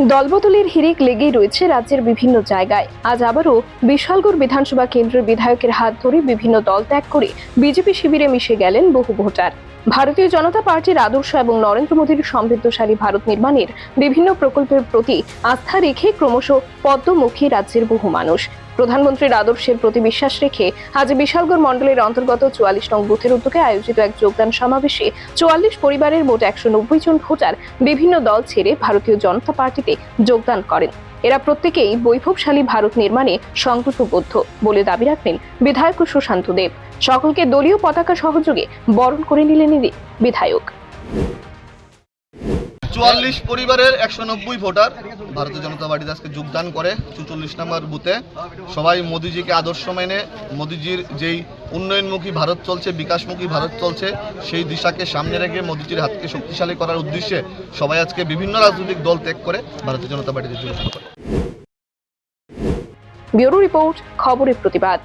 দলবদলের হিরিক লেগেই রয়েছে রাজ্যের বিভিন্ন জায়গায়। আজ আবারও বিশালগড় বিধানসভা কেন্দ্রের বিধায়কের হাত ধরে বিভিন্ন দল ত্যাগ করে বিজেপি শিবিরে মিশে গেলেন বহু ভোটার। ভারতীয় জনতা পার্টির আদর্শ এবং নরেন্দ্র মোদীর সমৃদ্ধশালী ভারত নির্মাণের বিভিন্ন প্রকল্পের প্রতি আস্থা রেখে ক্রমশ পদ্মমুখী রাজ্যের বহু মানুষ। প্রধানমন্ত্রীর আদর্শের প্রতি বিশ্বাস রেখে আজ বিশালগড় মণ্ডলের অন্তর্গত চুয়াল্লিশ নং বুথের উদ্যোগে আয়োজিত এক যোগদান সমাবেশে চুয়াল্লিশ পরিবারের মোট একশো নব্বই জন ভোটার বিভিন্ন দল ছেড়ে ভারতীয় জনতা পার্টিতে যোগদান করেন। এরা প্রত্যেকেই বৈভবশালী ভারত নির্মাণে সংকল্পবদ্ধ বলে দাবি রাখলেন বিধায়ক সুশান্ত দেব। সকলকে দলীয় পতাকা সহযোগে বরণ করে নিলেন বিধায়ক। চুয়াল্লিশ পরিবারের একশো নব্বই ভোটার ভারতীয় জনতা পার্টিতে আজকে যোগদান করে চুচল্লিশ নম্বর বুথে। সবাই মোদিজিকে আদর্শ মেনে, মোদিজির যেই উন্নয়নমুখী ভারত চলছে, বিকাশমুখী ভারত চলছে, সেই দিশাকে সামনে রেখে মোদিজির হাতকে শক্তিশালী করার উদ্দেশ্যে সবাই আজকে বিভিন্ন রাজনৈতিক দল ত্যাগ করে ভারতীয় জনতা পার্টিতে যোগদান করে ব্যুরো রিপোর্ট, খবরের প্রতিবাদ।